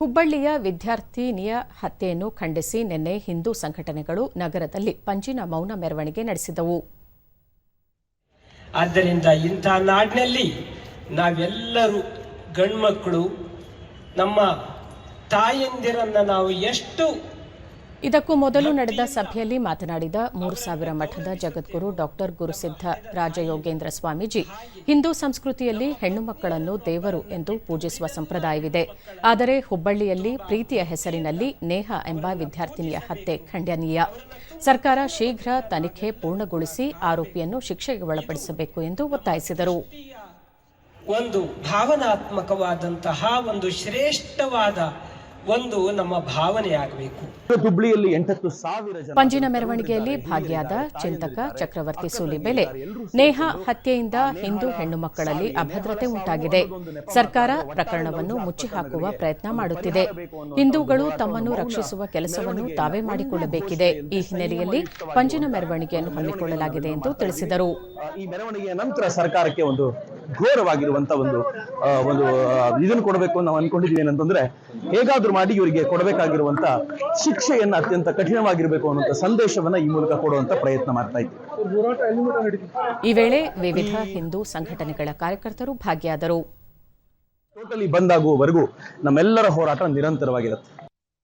ಹುಬ್ಬಳ್ಳಿಯ ವಿದ್ಯಾರ್ಥಿನಿಯ ಹತ್ಯೆಯನ್ನು ಖಂಡಿಸಿ ನಿನ್ನೆ ಹಿಂದೂ ಸಂಘಟನೆಗಳು ನಗರದಲ್ಲಿ ಪಂಜಿನ ಮೌನ ಮೆರವಣಿಗೆ ನಡೆಸಿದವು. ಆದ್ದರಿಂದ ಇಂಥ ನಾಡಿನಲ್ಲಿ ನಾವೆಲ್ಲರೂ ಗಂಡ್ಮಕ್ಕಳು ನಮ್ಮ ತಾಯಂದಿರನ್ನ ನಾವು ಎಷ್ಟು ಇದಕ್ಕೂ ಮೊದಲು ನಡೆದ ಸಭೆಯಲ್ಲಿ ಮಾತನಾಡಿದ ಮೂರು ಸಾವಿರ ಮಠದ ಜಗದ್ಗುರು ಡಾಕ್ಟರ್ ಗುರುಸಿದ್ಧ ರಾಜಯೋಗೇಂದ್ರ ಸ್ವಾಮೀಜಿ, ಹಿಂದೂ ಸಂಸ್ಕೃತಿಯಲ್ಲಿ ಹೆಣ್ಣು ಮಕ್ಕಳನ್ನು ದೇವರು ಎಂದು ಪೂಜಿಸುವ ಸಂಪ್ರದಾಯವಿದೆ. ಆದರೆ ಹುಬ್ಬಳ್ಳಿಯಲ್ಲಿ ಪ್ರೀತಿಯ ಹೆಸರಿನಲ್ಲಿ ನೇಹ ಎಂಬ ವಿದ್ಯಾರ್ಥಿನಿಯ ಹತ್ಯೆ ಖಂಡನೀಯ. ಸರ್ಕಾರ ಶೀಘ್ರ ತನಿಖೆ ಪೂರ್ಣಗೊಳಿಸಿ ಆರೋಪಿಯನ್ನು ಶಿಕ್ಷೆಗೆ ಒಳಪಡಿಸಬೇಕು ಎಂದು ಒತ್ತಾಯಿಸಿದರು. ಒಂದು ಭಾವನಾತ್ಮಕವಾದಂತಹ ಒಂದು ಶ್ರೇಷ್ಠವಾದ ಒಂದು ನಮ್ಮ ಭಾವನೆಯಾಗಬೇಕು ಹುಬ್ಳಿಯಲ್ಲಿ ಎಂಟತ್ತು ಸಾವಿರ ಜನ ಪಂಜಿನ ಮೆರವಣಿಗೆಯಲ್ಲಿ ಭಾಗಿಯಾದ ಚಿಂತಕ ಚಕ್ರವರ್ತಿ ಸೂಲಿಬೆಲೆ ನೇಹ ಹತ್ಯೆಯಿಂದ ಹಿಂದೂ ಹೆಣ್ಣು ಮಕ್ಕಳಲ್ಲಿ ಅಭದ್ರತೆ ಉಂಟಾಗಿದೆ. ಸರ್ಕಾರ ಪ್ರಕರಣವನ್ನು ಮುಚ್ಚಿಹಾಕುವ ಪ್ರಯತ್ನ ಮಾಡುತ್ತಿದೆ. ಹಿಂದೂಗಳು ತಮ್ಮನ್ನು ರಕ್ಷಿಸುವ ಕೆಲಸವನ್ನು ತಾವೇ ಮಾಡಿಕೊಳ್ಳಬೇಕಿದೆ. ಈ ಹಿನ್ನೆಲೆಯಲ್ಲಿ ಪಂಜಿನ ಮೆರವಣಿಗೆಯನ್ನು ಹಮ್ಮಿಕೊಳ್ಳಲಾಗಿದೆ ಎಂದು ತಿಳಿಸಿದರು. ಈ ಮೆರವಣಿಗೆಯ ನಂತರ ಸರ್ಕಾರಕ್ಕೆ ಒಂದು ಘೋರವಾಗಿರುವಂತ ಒಂದು ಒಂದು ಇದನ್ನ ಇದನ್ನು ಕೊಡಬೇಕು ನಾವು ಅನ್ಕೊಂಡಿದೀವಿ ಏನಂತಂದ್ರೆ ಹೇಗಾದ್ರೂ ಮಾಡಿ ಇವರಿಗೆ ಕೊಡಬೇಕಾಗಿರುವಂತ ಶಿಕ್ಷೆಯನ್ನ ಅತ್ಯಂತ ಕಠಿಣವಾಗಿರ್ಬೇಕು ಅನ್ನುವಂತ ಸಂದೇಶವನ್ನ ಈ ಮೂಲಕ ಕೊಡುವಂತ ಪ್ರಯತ್ನ ಮಾಡ್ತಾ ಇದ್ದೀವಿ. ಈ ವೇಳೆ ವಿವಿಧ ಹಿಂದೂ ಸಂಘಟನೆಗಳ ಕಾರ್ಯಕರ್ತರು ಭಾಗಿಯಾದರು. ಟೋಟಲಿ ಬಂದಾಗುವವರೆಗೂ ನಮ್ಮೆಲ್ಲರ ಹೋರಾಟ ನಿರಂತರವಾಗಿರುತ್ತೆ.